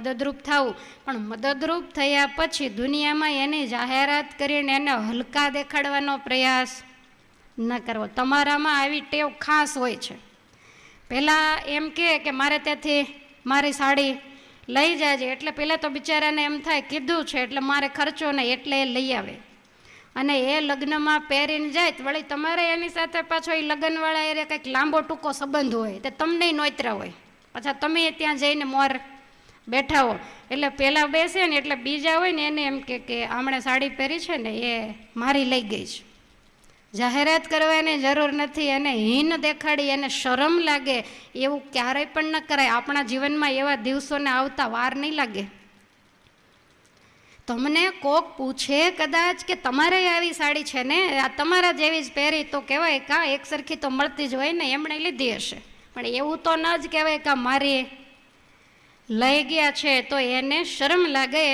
મદદરૂપ થવું પણ મદદરૂપ થયા પછી દુનિયામાં એની જાહેરાત કરીને એને હલકા દેખાડવાનો પ્રયાસ ન કરવો. તમારામાં આવી ટેવ ખાસ હોય છે. પહેલાં એમ કહે કે મારે ત્યાંથી મારી સાડી લઈ જાજે. એટલે પહેલાં તો બિચારાને એમ થાય, કીધું છે, એટલે મારે ખર્ચો નહીં, એટલે એ લઈ આવે. અને એ લગ્નમાં પહેરીને જાય તો વળી તમારે એની સાથે પાછો એ લગ્નવાળા એ કંઈક લાંબો ટૂંકો સંબંધ હોય, તે તમને નોતરા હોય. પાછા તમે ત્યાં જઈને મોર બેઠા હો એટલે પહેલાં બેસે ને એટલે બીજા હોય ને એને એમ કે કે આમણે સાડી પહેરી છે ને એ મારી લઈ ગઈ છે. જાહેરાત કરવાની જરૂર નથી, એને હીન દેખાડી, એને શરમ લાગે, એવું ક્યારેય પણ ન કરાય. આપણા જીવનમાં એવા દિવસોને આવતા વાર નહીં લાગે. તમને કોક પૂછે કદાચ કે તમારે આવી સાડી છે ને, આ તમારા જેવી જ પહેરી, તો કહેવાય કા એક સરખી તો મળતી જ હોય ને, એમણે લીધી હશે. પણ એવું તો ન જ કહેવાય કે મારી લઈ ગયા છે તો એને શરમ લાગે